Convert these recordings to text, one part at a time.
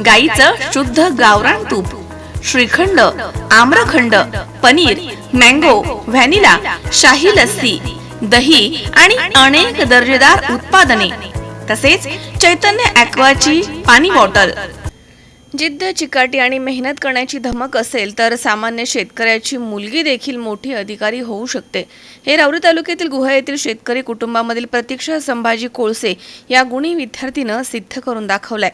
गाईचं शुद्ध गावरान तूप श्रीखंड आम्रखंड पनीर मँगो व्हॅनिला शाही लस्सी दही आणि अनेक दर्जेदार उत्पादने तसेच चैतन्य ॲक्वाची पाणी बॉटल. जिद्द चिकाटी आणि मेहनत करण्याची धमक असेल तर सामान्य शेतकऱ्याची मुलगी देखील मोठी अधिकारी होऊ शकते. हे राऊरी तालुक्यातील गुहा येथील शेतकरी कुटुंबामधील प्रतीक्षा संभाजी कोळसे या गुणी विद्यार्थीनं सिद्ध करून दाखवलाय.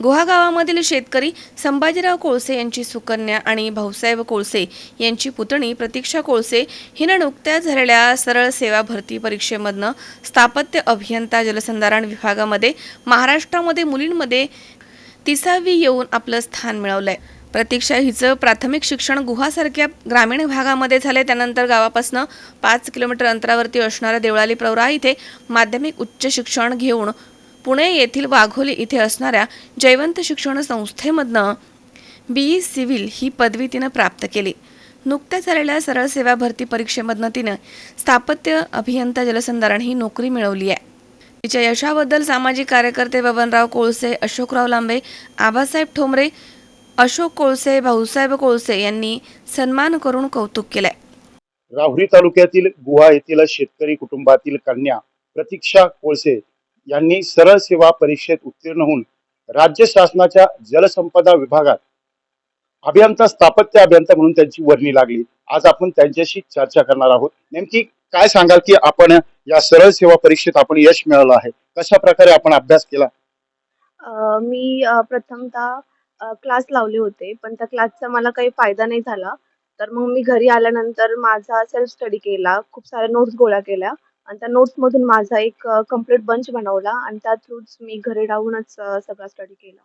गुहा गावामधील शेतकरी संभाजीराव कोळसे यांची सुकन्या आणि भाऊसाहेब कोळसे यांची पुतणी प्रतीक्षा कोळसे हिनं नुकत्याच झालेल्या सरळ सेवा भरती परीक्षेमधनं स्थापत्य अभियंता जलसंधारण विभागामध्ये महाराष्ट्रामध्ये मुलींमध्ये तिसावी येऊन आपलं स्थान मिळवलंय. प्रतीक्षा हिचं प्राथमिक शिक्षण गुहासारख्या ग्रामीण भागामध्ये झाले त्यानंतर गावापासनं पाच किलोमीटर अंतरावरती असणाऱ्या देवळाली प्रवरा इथे माध्यमिक उच्च शिक्षण घेऊन पुणे येथील वाघोली इथे असणाऱ्या जयवंत शिक्षण संस्थेमधनं बी ई सिव्हिल ही पदवी तिनं प्राप्त केली. नुकत्याच झालेल्या सरळ सेवा भरती परीक्षेमधनं तिनं स्थापत्य अभियंता जलसंधारण ही नोकरी मिळवली आहे. तिच्या यशाबद्दल सामाजिक कार्यकर्ते बबनराव कोळसे अशोकराव लांबे आबासाहेब ठोंबरे अशोक कोळसे भाऊसाहेब कोळसे यांनी सन्मान करून कौतुक केलंय. राहुरी तालुक्यातील गुहा येथील शेतकरी कुटुंबातील कन्या प्रतीक्षा कोळसे यांनी सरळ सेवा परीक्षेत उत्तीर्ण होऊन राज्य शासनाच्या जलसंपदा विभागात अभियंता स्थापत्य अभियंता म्हणून त्यांची वर्णी लागली. आज आपण त्यांच्याशी चर्चा करणार आहोत. नेमकी काय सांगाल की आपण या सरळ सेवा परीक्षेत आपण यश मिळवलं आहे? कशा प्रकारे आपण अभ्यास केला? मी प्रथमतः क्लास लावले होते पण त्या क्लासचा मला काही फायदा नाही झाला. तर मग मी घरी आल्यानंतर माझा सेल्फ स्टडी केला खूप साऱ्या नोट्स गोळा केल्या. आणि त्या नोट्समधून माझा एक कंप्लीट बंच बनवला आणि त्या थ्रूच मी घरी राहूनच सगळा स्टडी केला.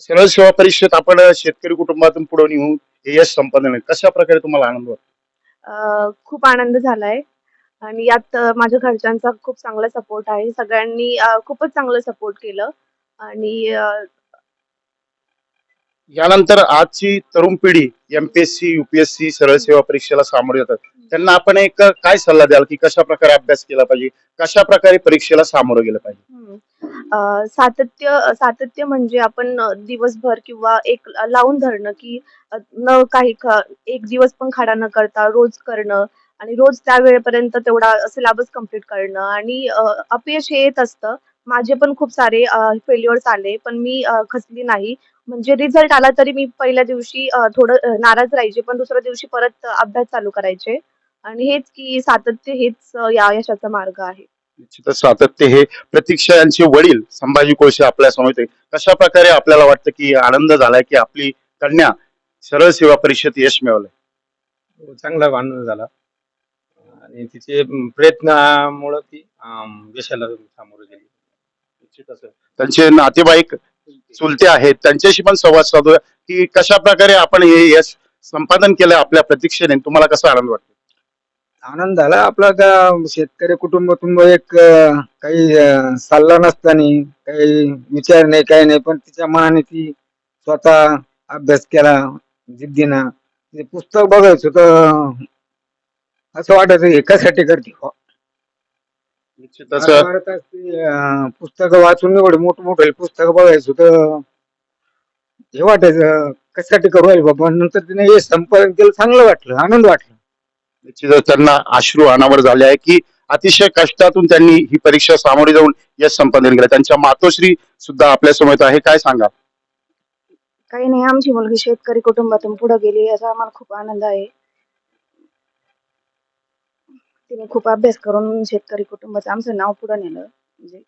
सरळ सेवा परीक्षेत आपण शेतकरी कुटुंबातून पुढे निघून हे यश संपादन. कशा प्रकारे तुम्हाला आनंद वाटतो खूप आनंद झालाय. आणि यात माझ्या घरच्यांचा खूप चांगला सपोर्ट आहे. सगळ्यांनी खूपच चांगलं सपोर्ट केलं. आणि यानंतर आजची तरुण पिढी एमपीएससी युपीएससी सरळ सेवा परीक्षेला सामोरे जातात. त्यांना आपण एक काय सल्ला द्याल की कशा प्रकारे अभ्यास केला पाहिजे? कशा प्रकारे परीक्षेला सामोरं गेलं पाहिजे? सातत्य सातत्य म्हणजे आपण दिवसभर किंवा एक लावून धरणं की न काही एक दिवस पण खाडा न करता रोज करणं आणि रोज त्या वेळेपर्यंत तेवढा सिलेबस कंप्लीट करणं आणि अपयश हे येत असतं. माझे पण खूप सारे फेल्युअर्स आले पण मी खचली नाही. म्हणजे रिझल्ट आला तरी मी पहिल्या दिवशी थोडं नाराज राहायचे पण दुसऱ्या दिवशी परत अभ्यास चालू करायचे. आणि हेच की सातत्य हेच या यशाचा मार्ग आहे. निश्चितच सातत्य हे प्रतीक्षा यांचे वडील संभाजी कोळसे आपल्यासमोर. कशा प्रकारे आपल्याला वाटतं की आनंद झालाय की आपली कन्या सरळ सेवा परीक्षेत यश मिळवलंय? चांगला आनंद झाला. आणि तिचे प्रयत्नामुळं ती यशाला सामोरं गेली. त्यांचे नातेवाईक चुलते आहेत त्यांच्याशी पण संवाद साधूया. की कशा प्रकारे आपण हे यश संपादन केलं आपल्या प्रतीक्षेने? तुम्हाला कसा आनंद वाटतो? आनंद झाला. आपला त्या शेतकरी कुटुंबातून एक अं, काही अं, सल्ला नसताना काही विचार नाही काही नाही पण तिच्या मनाने ती स्वतः अभ्यास केला जिद्दीनं ते पुस्तक बघायचं तर असं वाटायचं हे कशासाठी करते. हो? निश्चितच पुस्तकं वाचून एवढे मोठ मोठे पुस्तक बघायचो तर हे वाटायचं कशासाठी करू राहील बाबा? नंतर तिने हे संपादन केलं चांगलं वाटलं आनंद वाटला. निश्चितच त्यांना अश्रू अनावर झाले आहे की अतिशय कष्टातून त्यांनी ही परीक्षा सामोरी जाऊन यश संपादन केलं. त्यांच्या मातोश्री सुद्धा आपल्यासमोर आहे. काय सांगा काही नाही आमची मुलगी शेतकरी कुटुंबातून पुढे गेली याचा आम्हाला खूप आनंद आहे. तिने खूप अभ्यास करून शेतकरी कुटुंबाचं आमचं नाव पुढे नेलं. म्हणजे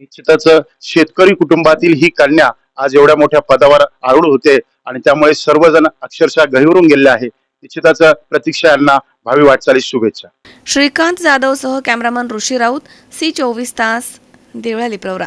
निश्चितच शेतकरी कुटुंबातील ही कन्या आज एवढ्या मोठ्या पदावर आरूढ होते आणि त्यामुळे सर्वजण अक्षरशः गहिवरून गेले आहे. निश्चितच प्रतीक्षा यांना भावी वाटचालीस शुभेच्छा. श्रीकांत जाधवसह कॅमेरामन ऋषी राऊत सी चोवीस तास देवळाली प्रवरा.